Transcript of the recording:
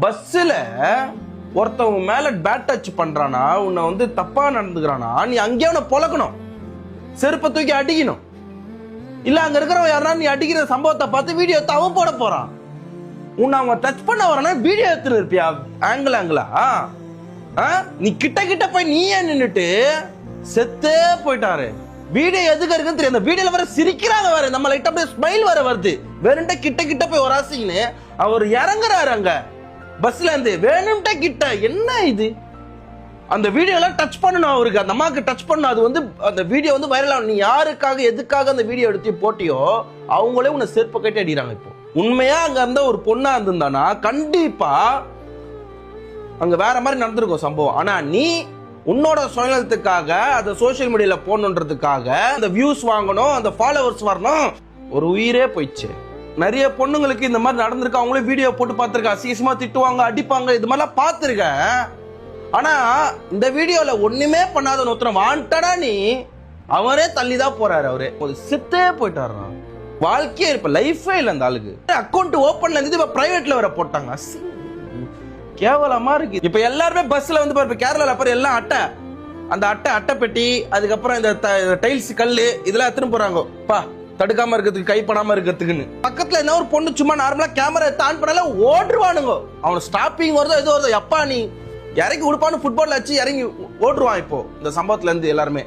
பஸ்ஸில் ஒருத்தவங்க மேல பேட் டச் பண்றானா உன்னை வந்து தப்பா நடந்துக்கிறானா நீ அங்கேயே அவனை பொழக்கணும். செருப்பை தூக்கி அடிக்கணும். இல்ல அங்க இருக்கிறவன் யாரா நீ அடிக்கிற சம்பவத்தை பார்த்து வீடியோ எடுத்து அவன் போட போறான். உன்னை அவன் டச் பண்ண வரானா வீடியோ எடுத்துட்டு இருப்பியா? ஆங்கிள் ஆங்கிளா ஆ? நீ கிட்ட கிட்ட போய் நீ ஏன் நின்றுட்டு செத்தே போயிட்டாரு. வீடியோ எதுக்கு இருக்குன்னு தெரியும் அந்த வீடியோல வர சிரிக்கிறாங்க வேற. நம்ம லைட்டா அப்படியே ஸ்மைல் வர வருது. வேணும்ட்ட கிட்ட கிட்ட போய் வராசிங்கன்னு அவர் இறங்குறாரு அங்க. பஸ்ல இருந்து வேணும்ட்ட கிட்ட என்ன இது? அந்த வீடியோலாம் டச் பண்ணணும் அவருக்கு. அந்த அம்மாவுக்கு டச் பண்ணணும். அது வந்து அந்த வீடியோ வந்து வைரல் ஆகணும். நீ யாருக்காக எதுக்காக அந்த வீடியோ எடுத்து போட்டியோ அவங்களே உன்னை செருப்பு கட்டி அடிக்கிறாங்க இப்போ. உண்மையா அங்க இருந்த ஒரு பொண்ணா இருந்திருந்தானா கண்டிப்பா அங்க வேற மாதிரி நடந்திருக்கும் சம்பவம். ஆனா நீ உன்னோட சுயநலத்துக்காக அதை சோஷியல் மீடியால போடணுன்றதுக்காக அந்த வியூஸ் வாங்கணும் அந்த ஃபாலோவர்ஸ் வரணும் ஒரு உயிரே போயிடுச்சு. நிறைய பொண்ணுங்களுக்கு இந்த மாதிரி நடந்திருக்கு. அவங்களே வீடியோ போட்டு பார்த்திருக்கேன் அசிங்கமா திட்டுவாங்க அடிப்பாங்க இது மாதிரிலாம் பார்த்துருக்கேன் ஆனா இந்த வீடியோல ஒண்ணுமே பண்ணாத ஒருத்தன் வாண்டடா நீ அவரே தள்ளி தான் போறாரு அவரு. ஒரு சித்தே போயிட்டாரு வாழ்க்கையே இப்ப லைஃபே இல்லை அந்த ஆளுக்கு. அக்கௌண்ட் ஓப்பன்ல இருந்து இப்ப பிரைவேட்ல வர போட்டாங்க. கேவலமா இருக்கு. இப்ப எல்லாருமே பஸ்ல வந்து பாரு இப்ப கேரளால அப்புறம் எல்லாம் அட்டை. அந்த அட்டை அட்டை பெட்டி அதுக்கப்புறம் இந்த டைல்ஸ் கல் இதெல்லாம் எடுத்துன்னு போறாங்க. பா. தடுக்காம இருக்கிறதுக்கு கை பண்ணாம இருக்கிறதுக்குன்னு. பக்கத்துல என்ன ஒரு பொண்ணு சும்மா நார்மலா கேமரா ஆன் பண்ணால ஓடுவானுங்க அவன் ஸ்டாப்பிங் வருதோ ஏதோ வருதோ எப்பா நீ இறங்கி உடுப்பான்னு ஃபுட்பால் வச்சு இறங்கி ஓடுவான் இப்போ இந்த சம்பவத்துல இருந்து எல்லாருமே.